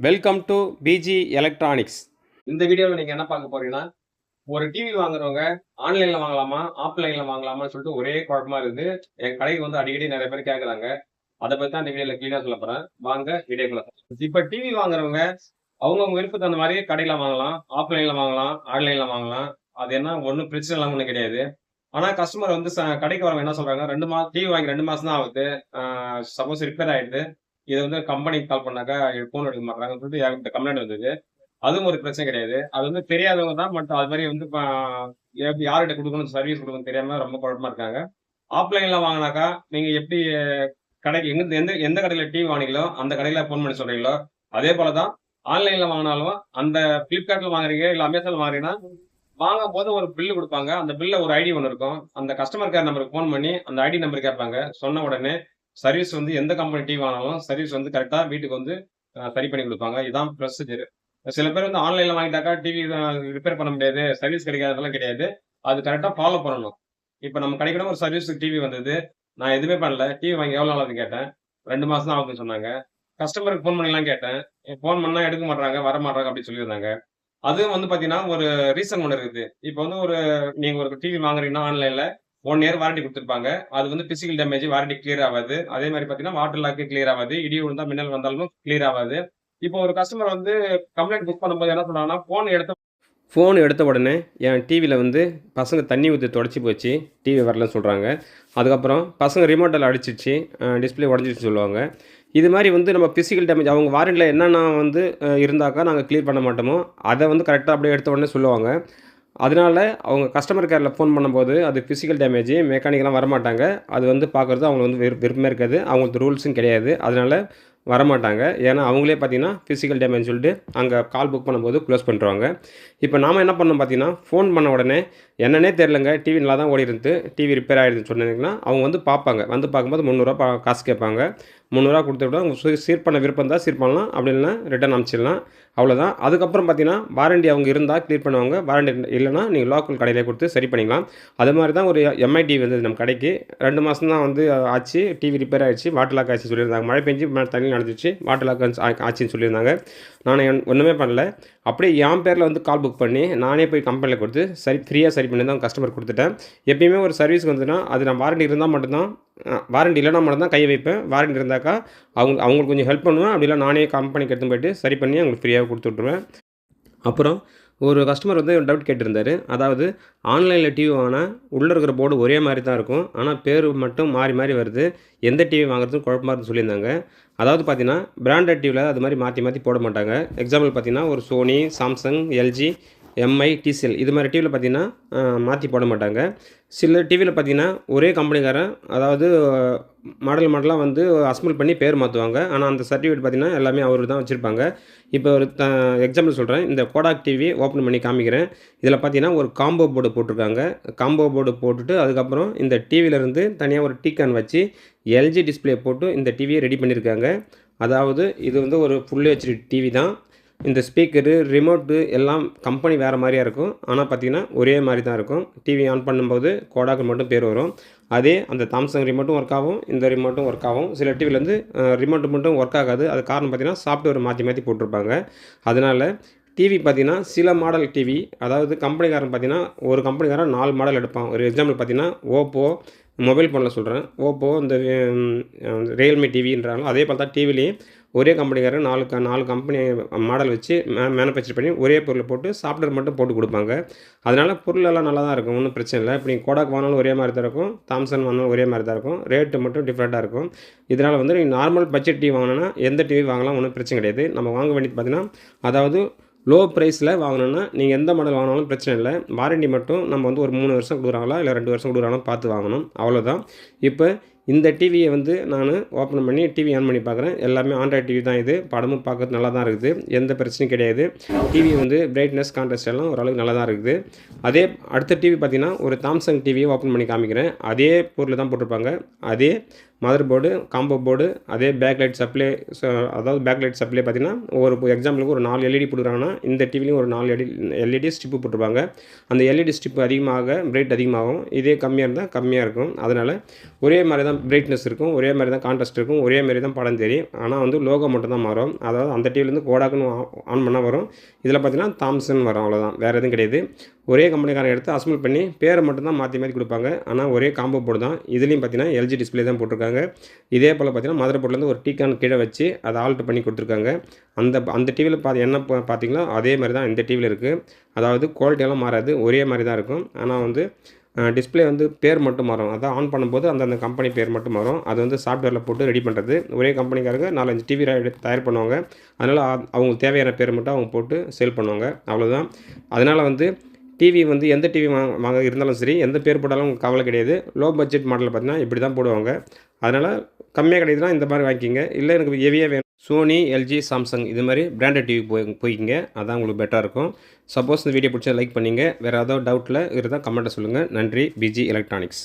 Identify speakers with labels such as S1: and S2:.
S1: Welcome to PG electronics
S2: இந்த வீடியோவில் நீங்கள் என்ன பார்க்க போறீங்கன்னா ஒரு டிவி வாங்குறவங்க ஆன்லைனில் வாங்கலாமா ஆஃப்லைனில் வாங்கலாமான்னு சொல்லிட்டு ஒரே குழப்பமா இருக்குது. என் கடைக்கு வந்து அடிக்கடி நிறைய பேர் கேட்குறாங்க அதை பற்றி தான் இந்த வீடியோவில் க்ளீனாக சொல்ல போகிறேன் வாங்க வீடியோக்குள்ள இப்போ டிவி வாங்குறவங்க அவங்கவுங்க விருப்பத்துக்கு அந்த மாதிரி கடையில் வாங்கலாம் ஆஃப்லைனில் வாங்கலாம் ஆன்லைனில் வாங்கலாம். அது என்ன ஒன்றும் பிரச்சனை இல்லாமல் ஒன்றும் கிடையாது. ஆனால் கஸ்டமர் வந்து ச- கடைக்கு வரவங்க என்ன சொல்கிறாங்க ரெண்டு மாதம் டிவி வாங்கி ரெண்டு மாதம் தான் ஆகுது சப்போஸ் ரிப்பேர் ஆகிடுது இது வந்து கம்பெனிக்கு கால் பண்ணாக்கா ஃபோன் எடுக்க மாட்டாங்கன்னு சொல்லிட்டு ஏகப்பட்ட கம்ப்ளைண்ட் வந்தது. அதுவும் ஒரு பிரச்சனை கிடையாது. அது வந்து தெரியாதவங்க தான் பட் அது மாதிரி வந்து எப்படி யார்கிட்ட கொடுக்கணும் சர்வீஸ் கொடுக்கணும் தெரியாம ரொம்ப குழப்பமா இருக்காங்க. ஆஃப்லைன்ல வாங்கினாக்கா நீங்க எப்படி கடைக்கு எங்க எந்த எந்த கடையில டிவி வாங்கினீங்களோ அந்த கடையில ஃபோன் பண்ணி சொல்றீங்களோ அதே போலதான் ஆன்லைன்ல வாங்கினாலும் அந்த பிளிப்கார்ட்ல வாங்குறீங்க இல்ல அமேசான் வாங்குறீங்கன்னா வாங்கும் போது ஒரு பில்லு கொடுப்பாங்க. அந்த பில்ல ஒரு ஐடி ஒன்று இருக்கும். அந்த கஸ்டமர் கேர் நம்பருக்கு ஃபோன் பண்ணி அந்த ஐடி நம்பர் கேட்பாங்க. சொன்ன உடனே சர்வீஸ் வந்து எந்த கம்பெனி டிவி வாங்கினாலும் சர்வீஸ் வந்து கரெக்டாக வீட்டுக்கு வந்து சரி பண்ணி கொடுப்பாங்க. இதுதான் ப்ரொசீஜர் சில பேர் வந்து ஆன்லைனில் வாங்கிட்டாக்கா டிவி ரிப்பேர் பண்ண முடியாது. சர்வீஸ் கிடைக்காததெல்லாம் கிடையாது. அது கரெக்டாக ஃபாலோ பண்ணணும். இப்போ நம்ம கடைக்கு ஒரு சர்வீஸுக்கு டிவி வந்தது. நான் எதுவுமே பண்ணல. டிவி வாங்கி எவ்வளோ நாள் கேட்டேன். ரெண்டு மாதம் தான் ஆகுதுன்னு சொன்னாங்க. கஸ்டமருக்கு ஃபோன் பண்ணிலாம் கேட்டேன். ஃபோன் பண்ணால் எடுக்க மாட்டாங்க வர மாட்டாங்க அப்படின்னு சொல்லியிருந்தாங்க. அதுவும் வந்து பார்த்தீங்கன்னா ஒரு ரீசன் ஒன்று இருக்குது. இப்போ வந்து ஒரு நீங்கள் ஒரு டிவி வாங்குறீங்கன்னா ஆன்லைனில் ஒன் இயர் வாரண்டி கொடுத்துருப்பாங்க. அது வந்து பிசிக்கல் டேமேஜ் வாரண்டி கிளியர் ஆகாது. அதே மாதிரி பார்த்தீங்கன்னா வாட்டர் லாக்கு கிளியர் ஆகாது. இடி விழுந்தா மின்னல் வந்தாலும் கிளியர் ஆகாது. இப்போ ஒரு கஸ்டமர் வந்து கம்ப்ளைண்ட் புக் பண்ணும்போது என்ன சொல்றாங்கன்னா ஃபோன் எடுத்த
S1: ஃபோன் எடுத்த உடனே என் டிவியில் வந்து பசங்க தண்ணி ஊற்றி தொடச்சி போச்சு. டிவி வரலன்னு சொல்கிறாங்க அதுக்கப்புறம் பசங்க ரிமோட்டில் அடிச்சிச்சு டிஸ்பிளே உடஞ்சிச்சு சொல்லுவாங்க. இது மாதிரி வந்து நம்ம ஃபிசிக்கல் டேமேஜ் அவங்க வாரண்டியில் என்னென்ன வந்து இருந்தாக்கா நாங்கள் க்ளியர் பண்ண மாட்டோமோ அதை வந்து கரெக்டாக அப்படியே எடுத்த உடனே சொல்லுவாங்க. அதனால அவங்க கஸ்டமர் கேரில் ஃபோன் பண்ணும்போது அது ஃபிசிக்கல் டேமேஜ் மெக்கானிக்கெலாம் வரமாட்டாங்க. அது வந்து பார்க்குறது அவங்களுக்கு வந்து வெறு விருப்பமே இருக்காது. அவங்களுக்கு ரூல்ஸும் கிடையாது. அதனால வரமாட்டாங்க. ஏன்னா அவங்களே பார்த்தீங்கன்னா ஃபிசிக்கல் டேமேஜ் சொல்லிட்டு அங்கே கால் புக் பண்ணும்போது க்ளோஸ் பண்ணிடுவாங்க இப்போ நாம் என்ன பண்ணோம் பார்த்தீங்கன்னா ஃபோன் பண்ண உடனே என்னன்னே தெரிலங்க டிவி நல்லா தான் ஓடி இருந்து டிவி ரிப்பேர் ஆகிடுதுன்னு சொன்னீங்கன்னா அவங்க வந்து பார்ப்பாங்க வந்து பார்க்கும்போது முந்நூறுரூவா காசு கேட்பாங்க. முந்நூறுரூவா கொடுத்து விட அவங்க சீர் பண்ண விருப்பம் தான் சீர் பண்ணலாம். அப்படி இல்லைன்னா ரிட்டர்ன் அனுப்பிச்சிடலாம். அவ்வளோதான் அதுக்கப்புறம் பார்த்தீங்கன்னா வாரண்டி அவங்க இருந்தால் க்ளியர் பண்ணுவாங்க. வாரண்டி இல்லைன்னா நீங்கள் லோக்கல் கடையிலே கொடுத்து சரி பண்ணிக்கலாம். அது மாதிரி தான் ஒரு எம்ஐ டிவி வந்தது நம்ம கடைக்கு. ரெண்டு மாதம் தான் வந்து ஆச்சு. டிவி ரிப்பேர் ஆகிடுச்சு வாட்டர் லாக் ஆச்சு சொல்லியிருந்தாங்க. மழை பெஞ்சு ம- தண்ணி நடந்துச்சு வாட்டர் லாக் ஆச்சுன்னு சொல்லியிருந்தாங்க. நான் என்- ஒன்றுமே பண்ணல. அப்படியே என் பேரில் வந்து கால் புக் பண்ணி நானே போய் கம்பெனியில் கொடுத்து சரி ஃப்ரீயாக சரி பண்ணி தான் கஸ்டமர் கொடுத்துட்டேன். எப்பயுமே ஒரு சர்வீஸ் வந்துன்னா அது நான் வாரண்டி இருந்தால் மட்டும்தான் வாரண்டி இல்லைனா மட்டும்தான் கை வைப்பேன். வாரண்டி இருந்தாக்கா அவங்க அவங்களுக்கு கொஞ்சம் ஹெல்ப் பண்ணுவேன் அப்படிலாம் நானே கம்பெனிக்கு எடுத்து போயிட்டு சரி பண்ணி அவங்களுக்கு ஃப்ரீயாக கொடுத்து விட்ருவேன் அப்புறம் ஒரு கஸ்டமர் வந்து டவுட் கேட்டிருந்தார். அதாவது ஆன்லைனில் டிவி வாங்கினா உள்ளே இருக்கிற போர்டு ஒரே மாதிரி தான் இருக்கும். ஆனால் பேர் மட்டும் மாறி மாறி வருது. எந்த டிவி வாங்குறதும் குழப்பமா இருக்குன்னு சொல்லியிருந்தாங்க. அதாவது பார்த்தீங்கன்னா பிராண்டட் டிவியில் அது மாதிரி மாற்றி மாற்றி போட மாட்டாங்க. எக்ஸாம்பிள் பார்த்தீங்கன்னா ஒரு Sony Samsung LG MI TCL இது மாதிரி டிவியில் பார்த்தீங்கன்னா மாற்றி போட மாட்டாங்க. சில டிவியில் பார்த்தீங்கன்னா ஒரே கம்பெனிக்காரன் அதாவது மாடல் மாடலாக வந்து அஸ்மல் பண்ணி பேர் மாற்றுவாங்க ஆனால் அந்த சர்டிஃபிகேட் பார்த்தீங்கன்னா எல்லாமே அவர் தான் வச்சுருப்பாங்க. இப்போ ஒரு த எக்ஸாம்பிள் சொல்கிறேன் இந்த கோடாக் டிவி ஓப்பன் பண்ணி காமிக்கிறேன். இதில் பார்த்தீங்கன்னா ஒரு காம்போ போர்டு போட்டிருக்காங்க. காம்போ போர்டு போட்டுட்டு அதுக்கப்புறம் இந்த டிவியிலேருந்து தனியாக ஒரு டீக்கான் வச்சு எல்ஜி டிஸ்பிளே போட்டு இந்த டிவியை ரெடி பண்ணியிருக்காங்க அதாவது இது வந்து ஒரு ஃபுல் ஹெச்டி டிவி தான். இந்த ஸ்பீக்கரு ரிமோட்டு எல்லாம் கம்பெனி வேறு மாதிரியாக இருக்கும். ஆனால் பார்த்தீங்கன்னா ஒரே மாதிரி தான் இருக்கும். டிவி ஆன் பண்ணும்போது கோடாக்கு மட்டும் பேர் வரும். அதே அந்த தாம்சங் ரிமோட்டும் ஒர்க் ஆகும். இந்த ரிமோட்டும் ஒர்க் ஆகும். சில டிவிலேருந்து ரிமோட் மட்டும் ஒர்க் ஆகாது. அது காரணம் பார்த்தீங்கன்னா சாஃப்ட்வேர் மாற்றி மாற்றி போட்டிருப்பாங்க. அதனால் டிவி பார்த்தீங்கன்னா சில மாடல் டிவி அதாவது கம்பெனிக்காரன் பார்த்தீங்கன்னா ஒரு கம்பெனிக்காரன் நாலு மாடல் எடுப்பான். ஒரு எக்ஸாம்பிள் பார்த்தீங்கன்னா ஓப்போ மொபைல் ஃபோனில் சொல்கிறேன் ஓப்போ இந்த ரியல்மி டிவின்றாலும் அதே போல் தான் ஒரே கம்பெனிக்காரன் நாலு க நாலு கம்பெனி மாடல் வச்சு மே மேனுஃபேக்சர் பண்ணி ஒரே பொருளை போட்டு சாஃப்ட்வேர் மட்டும் போட்டு கொடுப்பாங்க. அதனால் பொருளெல்லாம் நல்லா தான் இருக்கும். ஒன்றும் பிரச்சனை இல்லை. இப்போ நீங்கள் கோடாக் வாங்கினாலும் ஒரே மாதிரி தான் இருக்கும். தாம்சன் வாங்கினாலும் ஒரே மாதிரி தான் இருக்கும். ரேட்டு மட்டும் டிஃப்ரெண்ட்டாக இருக்கும். இதனால் வந்து நீங்கள் நார்மல் பட்ஜெட் டிவி வாங்கினா எந்த டிவி வாங்கலாம் ஒன்றும் பிரச்சனை கிடையாது. நம்ம வாங்க வேண்டியது பார்த்தீங்கன்னா அதாவது லோ ப்ரைஸில் வாங்கணுன்னா நீங்கள் எந்த மாடல் வாங்கினாலும் பிரச்சனை இல்லை. வாரண்டி மட்டும் நம்ம வந்து ஒரு மூணு வருஷம் கொடுக்குறாங்களா இல்லை ரெண்டு வருஷம் கொடுக்குறாங்களா பார்த்து வாங்கணும். அவ்வளோதான் இப்போ இந்த டிவியை வந்து நான் ஓப்பன் பண்ணி டிவி ஆன் பண்ணி பார்க்குறேன் எல்லாமே ஆண்ட்ராய்ட் டிவி தான் இது. படமும் பார்க்கறது நல்லா தான் இருக்குது. எந்த பிரச்சனையும் கிடையாது. டிவி வந்து பிரைட்னஸ் கான்ட்ராஸ்ட் எல்லாம் ஓரளவுக்கு நல்லா தான் இருக்குது. அதே அடுத்த டிவி பார்த்தீங்கன்னா ஒரு தாம்சங் டிவியை ஓப்பன் பண்ணி காமிக்கிறேன். அதே பொருள் தான் போட்டிருப்பாங்க. அதே மதர் போர்டு காம்போ போர்டு அதே பேக் லைட் சப்ளை அதாவது பேக் லைட் சப்ளை பார்த்தீங்கன்னா ஒரு எக்ஸாம்பிளுக்கு ஒரு நாலு எல்இடி போட்டுருக்காங்கன்னா இந்த டிவிலையும் ஒரு நாலு எல்இடி எல்இடி ஸ்டிப்பு போட்டிருப்பாங்க. அந்த எல்இடி ஸ்டிப்பு அதிகமாக பிரைட் அதிகமாகும். இதே கம்மியாக இருந்தால் கம்மியாக இருக்கும். அதனால் ஒரே மாதிரி தான் தான் பிரைட்னஸ் இருக்கும் ஒரே மாதிரி தான் கான்ட்ராஸ்ட் இருக்கும் ஒரே மாதிரி தான் படம் தெரியும். ஆனால் வந்து லோகோ மட்டும் தான் மாறும். அதாவது அந்த டிவிலேருந்து கோடாக்குன்னு ஆன் பண்ணால் வரும். இதில் பார்த்தீங்கன்னா தாம்சன் வரும் அவ்வளோதான் வேறு எதுவும் கிடையாது. ஒரே கம்பெனிக்காரன் எடுத்து அசம்பிள் பண்ணி பேரை மட்டும்தான் மாற்றி மாற்றி கொடுப்பாங்க. ஆனால் ஒரே காம்போ போர்டு தான். இதுலேயும் பார்த்தீங்கன்னா எல்ஜி டிஸ்ப்ளே தான் போட்டிருக்காங்க. இதே போல் பார்த்தீங்கன்னா மதுரை போர்ட்லேருந்து ஒரு டீக்கான் கீழே வச்சு அதை ஆல்ட்ரு பண்ணி கொடுத்துருக்காங்க. அந்த அந்த டிவியில் பார்த்து என்ன பார்த்தீங்களோ அதே மாதிரி தான் இந்த டிவியில் இருக்குது அதாவது குவாலிட்டியெல்லாம் மாறாது. ஒரே மாதிரி தான் இருக்கும். ஆனால் வந்து டிஸ்பிளே வந்து பேர் மட்டும் மாறும். அதான் ஆன் பண்ணும்போது அந்தந்த கம்பெனி பேர் மட்டும் மாறும். அது வந்து சாஃப்ட்வேரில் போட்டு ரெடி பண்ணுறது ஒரே கம்பெனிக்காரங்க நாலஞ்சு டிவி தயார் பண்ணுவாங்க. அதனால் அவங்களுக்கு தேவையான பேர் மட்டும் அவங்க போட்டு சேல் பண்ணுவாங்க. அவ்வளோதான் அதனால் வந்து டிவி வந்து எந்த டிவி வாங்க வாங்க இருந்தாலும் சரி எந்த பேர் போட்டாலும் உங்களுக்கு கவலை கிடையாது. லோ பட்ஜெட் மாடலில் பார்த்தீங்கன்னா இப்படி தான் போடுவாங்க. அதனால் கம்மியாக கிடைக்குதுன்னா இந்த மாதிரி வாங்கிக்கிங்க. இல்லை எனக்கு ஹெவியாக வேணும் சோனி எல்ஜி சாம்சங் இது மாதிரி பிராண்டட் டிவி போய் போய்க்குங்க. அதான் உங்களுக்கு பெட்டராக இருக்கும். சப்போஸ் இந்த வீடியோ பிடிச்சா லைக் பண்ணிங்க. வேறு ஏதாவது டவுட்டில் இருந்தால் கமெண்ட்டை சொல்லுங்கள் நன்றி. PG electronics